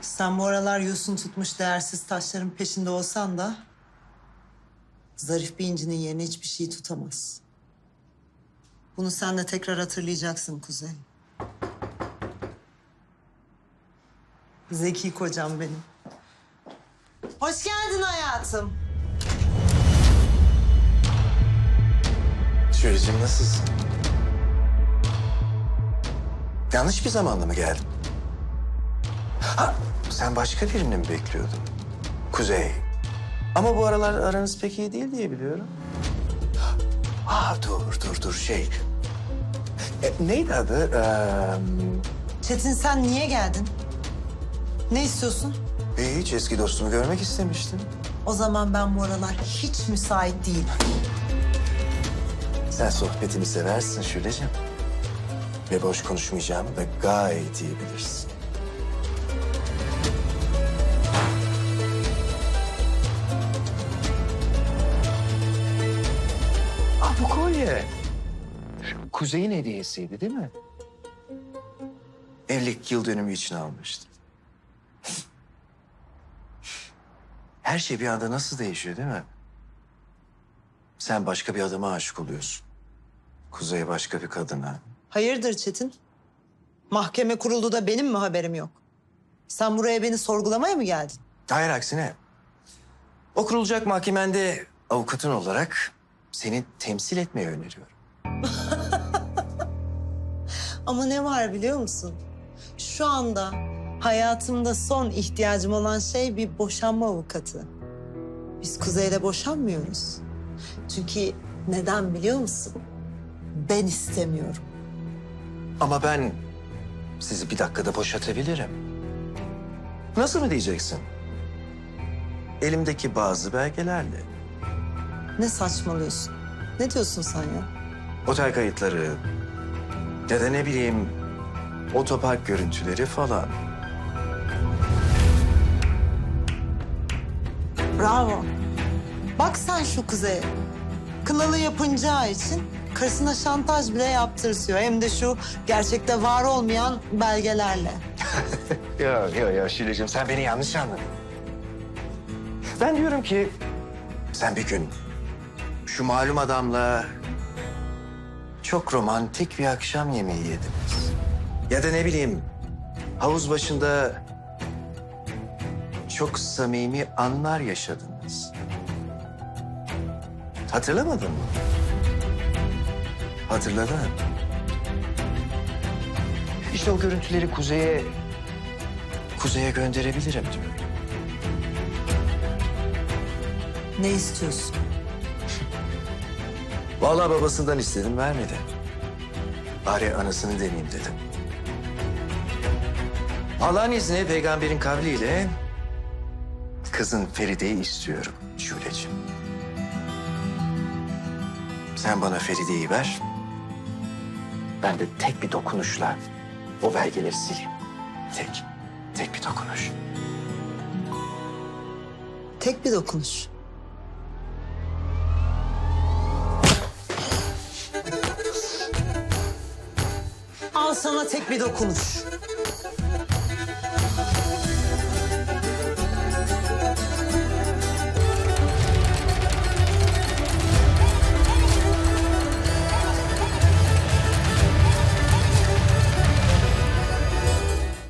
Sen bu aralar yosun tutmuş değersiz taşların peşinde olsan da... ...zarif bir incinin yerine hiçbir şey tutamaz. Bunu sen de tekrar hatırlayacaksın Kuzey. Zeki kocam benim. Hoş geldin hayatım. Şöyleciğim nasılsın? Yanlış bir zamanda mı geldin? Ha, sen başka birini mi bekliyordun? Kuzey. Ama bu aralar aranız pek iyi değil diye biliyorum. Ah dur dur dur şey. E, neydi adı? Ee, Çetin sen niye geldin? Ne istiyorsun? hiç eski dostumu görmek istemiştim. O zaman ben bu aralar hiç müsait değilim. Sen sohbetimi seversin Şuleciğim. Ve boş konuşmayacağımı da gayet iyi bilirsin. Bu kolye. Kuzey'in hediyesiydi değil mi? Evlilik yıl dönümü için almıştım. Her şey bir anda nasıl değişiyor değil mi? Sen başka bir adama aşık oluyorsun. Kuzey başka bir kadına. Hayırdır Çetin? Mahkeme kuruldu da benim mi haberim yok? Sen buraya beni sorgulamaya mı geldin? Hayır aksine. O kurulacak mahkemende avukatın olarak seni temsil etmeyi öneriyorum. Ama ne var biliyor musun? Şu anda hayatımda son ihtiyacım olan şey bir boşanma avukatı. Biz Kuzey'le boşanmıyoruz. Çünkü neden biliyor musun? Ben istemiyorum. Ama ben sizi bir dakikada boşatabilirim. Nasıl mı diyeceksin? Elimdeki bazı belgelerle. Ne saçmalıyorsun? Ne diyorsun sen ya? Otel kayıtları ya da ne bileyim otopark görüntüleri falan. Bravo. Bak sen şu Kuzey'e. Kınalı yapınacağı için karısına şantaj bile yaptırtıyor. Hem de şu gerçekte var olmayan belgelerle. Ya ya ya Şile'cim sen beni yanlış anladın. Ben diyorum ki sen bir gün şu malum adamla çok romantik bir akşam yemeği yediniz. Ya da ne bileyim havuz başında çok samimi anlar yaşadınız. Hatırlamadın mı? Hatırladın. İşte o görüntüleri Kuzey'e Kuzey'e gönderebilirim diyorum. Ne istiyorsun? Vallahi babasından istedim vermedi. Bari anasını deneyeyim dedim. Allah'ın izniyle peygamberin kavliyle kızın Feride'yi istiyorum Şuleciğim. Sen bana Feride'yi ver. Ben de tek bir dokunuşla o belgeleri sileyim. Tek, tek bir dokunuş. Tek bir dokunuş. Sana tek bir dokunuş.